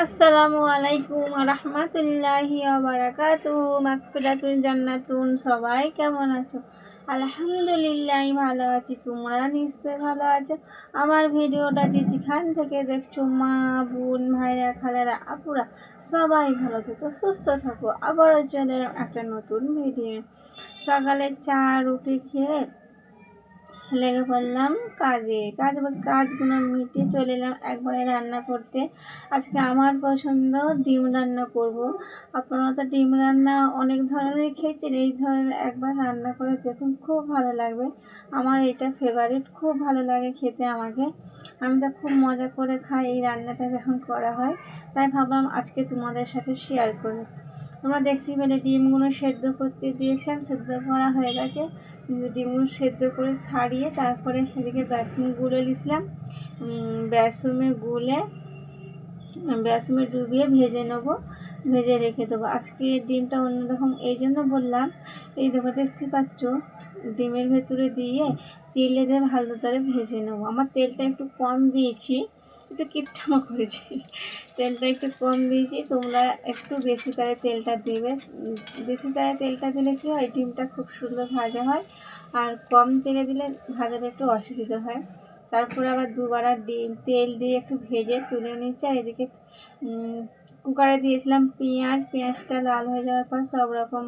আসসালামু আলাইকুম রহমতুল্লাহি মাকফিরাতুল জান্নাতুন। সবাই কেমন আছো? আলহামদুলিল্লাহ ভালো আছি। তোমরা নিশ্চয়ই ভালো আছো? আমার ভিডিওটা যেখান থেকে দেখছ, মা, বোন, ভাইরা, খালেরা, আপুরা, সবাই ভালো থাকো, সুস্থ থাকো। আবারও চলে একটা নতুন ভিডিও। সকালে চা, রুটি খেয়ে লেগে পড়লাম কাজে। কাজ কাজগুলো মিটিয়ে চলে এলাম একবারে রান্না করতে। আজকে আমার পছন্দ ডিম রান্না করব। আপনারা তো ডিম রান্না অনেক ধরনের খেয়েছেন, এই ধরনের একবার রান্না করে দেখুন, খুব ভালো লাগবে। আমার এটা ফেভারিট খুব ভালো লাগে খেতে আমাকে। আমি তো খুব মজা করে খাই এই রান্নাটা যখন করা হয়। তাই ভাবলাম আজকে তোমাদের সাথে শেয়ার করি। তোমরা দেখতে পেলে ডিমগুলো সেদ্ধ করতে দিয়েছিলাম সেদ্ধ করা হয়ে গেছে। ডিমগুলো সেদ্ধ করে ছাড়িয়ে তারপরে এদিকে বেসন গুলে নিয়েছিলাম। বেসমে গুলে বেসমে ডুবিয়ে ভেজে নেব, ভেজে রেখে দেবো। আজকে ডিমটা অন্যরকম, এই জন্য বললাম, এই দেখো, দেখতে পাচ্ছ? ডিমের ভেতরে দিয়ে তেলে দিয়ে ভালো করে ভেজে নেব। আমার তেলটা একটু কম দিয়েছি। একটু কিপটামা করেছি। তেলটা একটু কম দিয়েছি, তোমরা একটু বেশি তারে তেলটা দেবে। বেশি তারে তেলটা দিলে কী হয়, ডিমটা খুব সুন্দর ভাজা হয়। আর কম তেলে দিলে ভাজাটা একটু অসুবিধা হয়। তারপরে আবার দুবার ডিম, তেল দিয়ে একটু ভেজে তুলে নিচ্ছি আর এদিকে কুকারে দিয়েছিলাম পেঁয়াজ। পেঁয়াজটা লাল হয়ে যাওয়ার পর সব রকম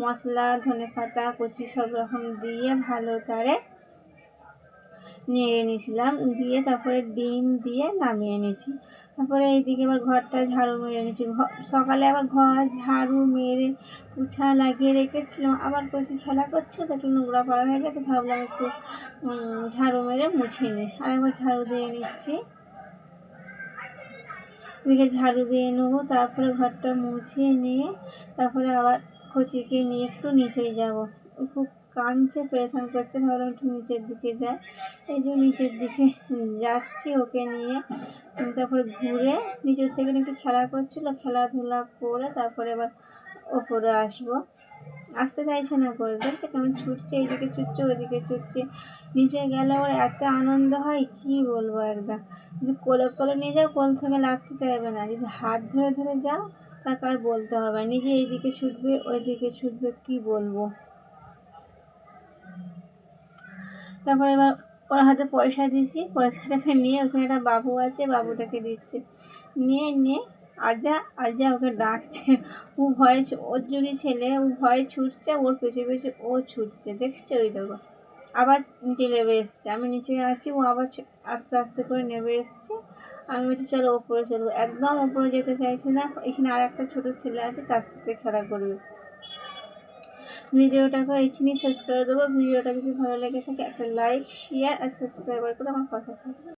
মশলা ধনে পাতা কুচি সব রকম দিয়ে ভালো তারে নেড়ে নিয়েছিলাম। দিয়ে তারপরে ডিম দিয়ে নামিয়ে নিয়েছি তারপরে এইদিকে আবার ঘরটা ঝাড়ু মেরে নিয়েছি সকালে আবার ঘর ঝাড়ু মেরে পুছা লাগিয়ে রেখেছিলাম। আবার কষি খেলা করছে তো? একটু নোংরা পড়া হয়ে গেছে। ভাবলাম একটু ঝাড়ু মেরে মুছে নিই আরেকবার ঝাড়ু দিয়ে নিচ্ছি। এদিকে ঝাড়ু দিয়ে নেব। তারপরে ঘরটা মুছিয়ে নিয়ে, তারপরে আবার কচিকে নিয়ে একটু নিচে যাব। খুব কাঁদছে পেরেশান করছে ভাবলাম একটু নিচের দিকে যাই এই যে নিচের দিকে যাচ্ছি ওকে নিয়ে। তারপরে ঘুরে নিচের থেকে একটু খেলা করছিল, খেলাধুলা করে তারপরে এবার ওপরে আসব। আসতে চাইছে না করে দেখছে কেমন ছুটছে, এইদিকে ছুটছে, ওইদিকে ছুটছে। নিচে গেলে ওর এত আনন্দ হয়, কি বলব একদম। যদি কোলে কোলে নিয়ে যাও, কোল থেকে লাগতে চাইবে না। যদি হাত ধরে ধরে যাও, তাকে আর বলতে হবে নিজে এইদিকে ছুটবে, ওইদিকে ছুটবে, কি বলব? তারপরে এবার ওর হাতে পয়সা দিছি পয়সাটাকে নিয়ে ওখানে একটা বাবু আছে, বাবুটাকে দিচ্ছে। নিয়ে নিয়ে আজা আজা ওকে ডাকছে। ও ভয়ে ওর যদি ছেলে, ও ভয়ে ছুটছে, ওর পেছনে পেছনে ও ছুটছে। দেখছে ওই দেখো। আবার নিচে নেমে এসছে। আমি নিচে আছি, ও আবার আস্তে আস্তে করে নেমে এসছে। আমি বলছি, চলো ওপরে চলবো একদম ওপরে যেতে চাইছে না। এখানে আর একটা ছোটো ছেলে আছে, তার সাথে খেলা করবে। ভিডিওটাকে এখানেই শেষ করে দেবো। ভিডিওটা যদি ভালো লেগে থাকে, একটা লাইক শেয়ার আর সাবস্ক্রাইবার করে আমার পাশে থাকবে।